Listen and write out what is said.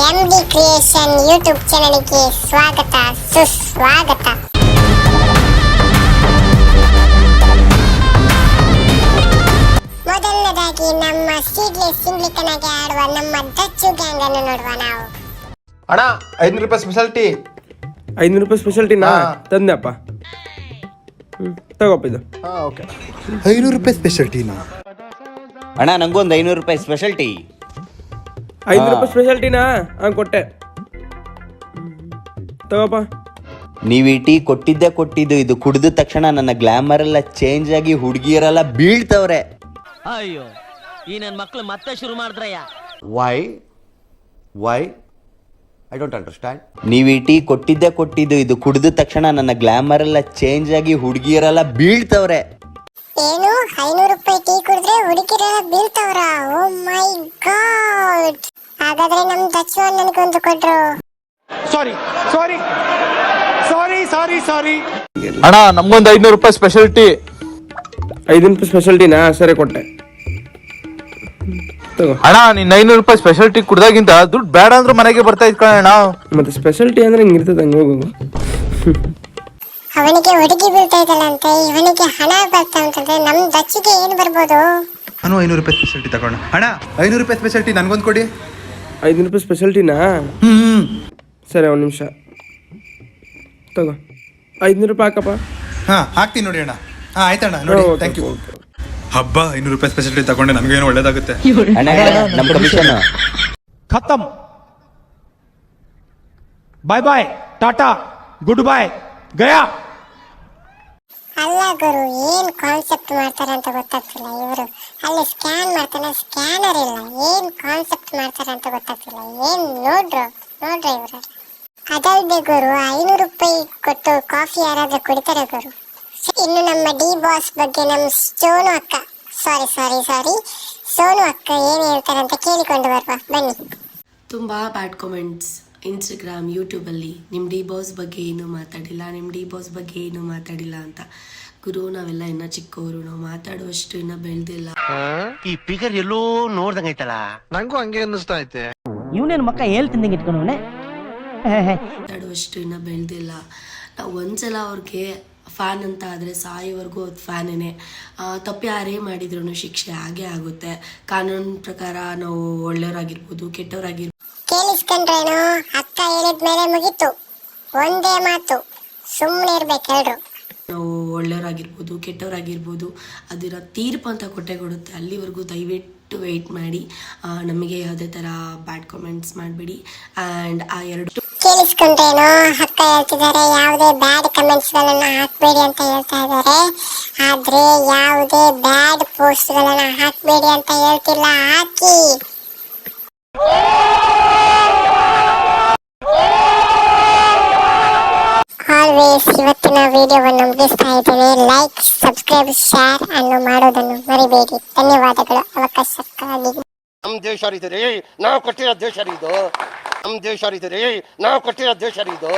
M D creation YouTube ಚಾನಲ್ಗೆ ಸ್ವಾಗತ ಸುಸ್ವಾಗತ. ಮೊದಲನೇದಾಗಿ ನಮ್ಮ ಸೀಡ್ಲೆಸ್ ಸಿಂಗ್ಲಿಕನಾಗಿ ಆಡುವ ನಮ್ಮ ದಚ್ಚು ಗ್ಯಾಂಗ್ ಅನ್ನು ನೋಡುವ ನಾವು. ಅಣ್ಣ ಐನೂರು ರೂಪಾಯಿ ಸ್ಪೆಷಾಲಿಟಿ ಐನೂರು ರೂಪಾಯಿ ಸ್ಪೆಷಾಲಿಟಿನಾ ಹಾ. ತಂದೆಪ್ಪ ಹ್ಞೂ ತಗೋಪ್ಪ ಇದು. ಹಾಂ ಓಕೆ ಐನೂರು ರೂಪಾಯಿ ಸ್ಪೆಷಲ್ ಟೀನಾ ಅಣ್ಣ ನಂಗೊಂದು ಐನೂರು ರೂಪಾಯಿ ಸ್ಪೆಷಲ್ ಟೀ ಐನೂರು ರೂಪಾಯಿ ಸ್ಪೆಷಾಲಿಟಿನಾ ಹಾಂ ಕೊಟ್ಟೆ. ತಗೋಪ್ಪ. ನೀವು ಈ ಟೀ ಕೊಟ್ಟಿದ್ದೆ ಕೊಟ್ಟಿದ್ದು ಇದು ಕುಡಿದ ತಕ್ಷಣ ನನ್ನ ಗ್ಲಾಮರ್ ಎಲ್ಲ ಚೇಂಜ್ ಆಗಿ ಹುಡುಗಿಯರೆಲ್ಲ ಬೀಳ್ತವ್ರೆ. ಅಯ್ಯೋ ಈ ನನ್ನ ಮಕ್ಕಳು ಮತ್ತೆ ಶುರು ಮಾಡಿದ್ರಯ್ಯ. Why why I don't understand ನೀವು ಈ ಟೀ ಕೊಟ್ಟಿದ್ದೆ ಕೊಟ್ಟಿದ್ದು ಇದು ಕುಡಿದ ತಕ್ಷಣ ನನ್ನ ಗ್ಲಾಮರ್ ಎಲ್ಲ ಚೇಂಜ್ ಆಗಿ ಹುಡುಗಿಯರೆಲ್ಲ ಬೀಳ್ತವ್ರೆ. ಏನು ಐನೂರು ರೂಪಾಯಿ ಟೀ ಕುಡಿದ್ರೆ ಹುಡುಗಿರೆಲ್ಲ ಬೀಳ್ತವ್ರ? ಓ ಮೈ ಗಾಡ್ ಹಾಗಾದ್ರೆ ನಮ್ ಸಾರಿ ನನಗೊಂದು ಸಾರಿ ಅಣ್ಣ ನಮ್ಗೊಂದು ಐನೂರು ರೂಪಾಯಿ ಸ್ಪೆಷಾಲಿಟಿ ರೂಪಾಯಿ ಸ್ಪೆಷಾಲಿಟಿನಾ ಸರಿ ಕೊಟ್ಟೆ. ತಗೋ. ಅಣ್ಣ ನೀನ್ ಐನೂರು ರೂಪಾಯಿ ಸ್ಪೆಷಾಲಿಟಿ ಕುಡ್ದಾಗಿಂತ ದುಡ್ಡು ಬೇಡ ಅಂದ್ರೂ ಮನೆಗೆ ಬರ್ತಾ ಇದ್ ಕಣ ಮತ್ತೆ ಸ್ಪೆಷಾಲಿಟಿ ಅಂದ್ರೆ ಹಿಂಗೆ ಇರ್ತದೆ ಹಂಗೆ ಹೋಗು. ಅವನಿಗೆ ಹುಡುಗಿ ಬೀಳ್ತಾ ಇದ್ದಲ್ಲಂತೆ ಇವನಿಗೆ ಹಣ ಬರ್ತಾ ಅಂತಂದ್ರೆ ನಮ್ ದಚ್ಚಿಗೆ ಏನ್ ಬರ್ಬೋದು? ನಾನು ಐನೂರು ರೂಪಾಯಿ ಸ್ಪೆಷಾಲಿಟಿ ತಗೋಣ. ಅಣ್ಣ ಐನೂರು ರೂಪಾಯಿ ಸ್ಪೆಷಾಲಿಟಿ ನನಗೊಂದು ಕೊಡಿ. ಐದುನೂರು ರೂಪಾಯಿ ಸ್ಪೆಷಾಲಿಟಿನಾ ಹ್ಞೂ ಸರಿ ಒಂದು ನಿಮಿಷ. ತಗೋ. ಐದುನೂರು ರೂಪಾಯಿ ಹಾಕಪ್ಪ. ಹಾಂ ಹಾಕ್ತೀನಿ ನೋಡಿ ಅಣ್ಣ. ಹಾಂ ಆಯ್ತಣ್ಣ ನೋಡಿ ಥ್ಯಾಂಕ್ ಯು ಹಬ್ಬ ಐನೂರು ರೂಪಾಯಿ ಸ್ಪೆಷಾಲಿಟಿ ತಗೊಂಡೆ ನನಗೇನು ಒಳ್ಳೇದಾಗುತ್ತೆ. ಖತಮ್. ಬಾಯ್ ಬಾಯ್ ಟಾಟಾ ಗುಡ್ ಬಾಯ್ ಗಯಾ ಗುರು ಏನ್ ಕಾನ್ಸೆಪ್ಟ್ ಮಾಡ್ತಾರೆ ಅಂತ ಗೊತ್ತಾಗ್ತಿಲ್ಲ ಇವರು. ಅಲ್ಲಿ ಸ್ಕ್ಯಾನ್ ಮಾಡ್ತಾನೆ ಸ್ಕ್ಯಾನರ್ ಇಲ್ಲ. ಏನ್ ಕಾನ್ಸೆಪ್ಟ್ ಮಾಡ್ತಾರೆ ಅಂತ ಗೊತ್ತಾಗ್ತಿಲ್ಲ. ಏನ್ ನೋಡ್ರು? ನೋಡ್ರಿ ಇವರು. ಅದಲ್ದೆ ಗುರು, ಐನೂರು ರೂಪಾಯಿ ಕೊಟ್ಟು ಕಾಫಿ ಯಾರಾದ್ರೂ ಕುಡಿತಾರೆ ಗುರು? ಇನ್ನು ನಮ್ಮ ಡಿ ಬಾಸ್ ಬಗ್ಗೆ ನಮ್ಮ ಸೋನು ಅಕ್ಕ. ಸಾರಿ ಸಾರಿ ಸಾರಿ ಸೋನು ಅಕ್ಕ ಏನ್ ಹೇಳ್ತಾರೆ ಅಂತ ಕೇಳಿಕೊಂಡು ಬರುವ. ಬನ್ನಿ. ತುಂಬ ಬ್ಯಾಡ್ ಕಾಮೆಂಟ್ಸ್ ಇನ್ಸ್ಟಾಗ್ರಾಮ್ ಯೂಟ್ಯೂಬಲ್ಲಿ ನಿಮ್ಮ ಡಿ ಬಾಸ್ ಬಗ್ಗೆ ಏನೂ ಮಾತಾಡಿಲ್ಲ ನಿಮ್ಮ ಡಿ ಬಾಸ್ ಬಗ್ಗೆ ಏನೂ ಮಾತಾಡಿಲ್ಲ ಅಂತ. ಗುರು ನಾವೆಲ್ಲ ಇನ್ನ ಚಿಕ್ಕವರು ನಾವು ಮಾತಾಡುವಷ್ಟು ಇನ್ನ ಬೆಳ್ದಿಲ್ಲ. ಈ ಫಿಗರ್ ಎಲ್ಲೋ ನೋಡ್ದಂಗ ಐತಲ್ಲ? ನಂಗೂ ಹಂಗೆ ಅನ್ನಿಸ್ತಾ ಐತೆ. ಇವನೇನು ಮಕ್ಕ ಹೇಳ್ತಿದ್ದಂಗೆ ಇಟ್ಕೊಂಡವನೆ? ಮಾತಾಡುವಷ್ಟು ಇನ್ನ ಬೆಳ್ದಿಲ್ಲ. ನಾವು ಒಂದ್ಸಲ ಅವ್ರಿಗೆ ಫ್ಯಾನ್ ಅಂತ ಆದರೆ ಸಾಯೋವರೆಗೂ ಅದು ಫ್ಯಾನೇನೆ. ತಪ್ಪು ಯಾರೇ ಮಾಡಿದ್ರು ಶಿಕ್ಷೆ ಆಗೇ ಆಗುತ್ತೆ. ಕಾನೂನು ಪ್ರಕಾರ ನಾವು ಒಳ್ಳೆಯವರಾಗಿರ್ಬೋದು ಕೆಟ್ಟವರಾಗಿರ್ಬೋದು. ಕೇಳಿಸ್ಕೊಂಡ್ರೇನು? ಅಕ್ಕ ಹೇಳಿದ್ಮೇಲೆ ಮುಗೀತು. ಒಂದೇ ಮಾತು. ಸುಮ್ಮನೆ ಇರ್ಬೇಕು ಎಲ್ರು. ನಾವು ಒಳ್ಳೆಯವರಾಗಿರ್ಬೋದು, ಕೆಟ್ಟವರಾಗಿರ್ಬೋದು, ಅದರ ತೀರ್ಪು ಅಂತ ಕೊಟ್ಟೆ ಕೊಡುತ್ತೆ. ಅಲ್ಲಿವರೆಗೂ ದಯವಿಟ್ಟು ವೆಯ್ಟ್ ಮಾಡಿ. ನಮಗೆ ಯಾವುದೇ ಥರ ಬ್ಯಾಡ್ ಕಾಮೆಂಟ್ಸ್ ಮಾಡಬೇಡಿ. ಆ್ಯಂಡ್ ಆ ಎರಡು ಕೇಳಿಸ್ಕೊಂಡ್ರೇನು? ಅಕ್ಕ ಹೇಳ್ತಿದ್ದಾರೆ, ಯಾವುದೇ ಬ್ಯಾಡ್ ಕಮೆಂಟ್ಸ್ಗಳನ್ನು ಹಾಕಬೇಡಿ ಅಂತ ಹೇಳ್ತಾ ಇದ್ದಾರೆ. ಆದರೆ ಯಾವುದೇ ಬ್ಯಾಡ್ ಪೋಸ್ಟ್ ಹಾಕಬೇಡಿ ಅಂತ ಹೇಳ್ತಿಲ್ಲ ಹಾಕಿ ಆಲ್ವೇಸ್ ಇವತ್ತಿನ ವಿಡಿಯೋವನ್ನು ಮುಗಿಸ್ತಾ ಇದ್ದೇನೆ ಲೈಕ್ ಸಬ್ಸ್ಕ್ರೈಬ್ ಶೇರ್ ಅನ್ನು ಮಾಡೋದನ್ನು ಮರಿಬೇಡಿ. ಧನ್ಯವಾದಗಳು. ಅವಕಾಶಕ್ಕಾಗಿ. ನಮ್ ದೇಶ ರೀ ನಾವು ಕೊಟ್ಟಿರೋ ದೇಶ ರೀ ಇದು. ನಮ್ಮ ದೇಶ ರೀ ನಾವು ಕೊಟ್ಟಿರೋ ದೇಶ ರೀ ಇದು.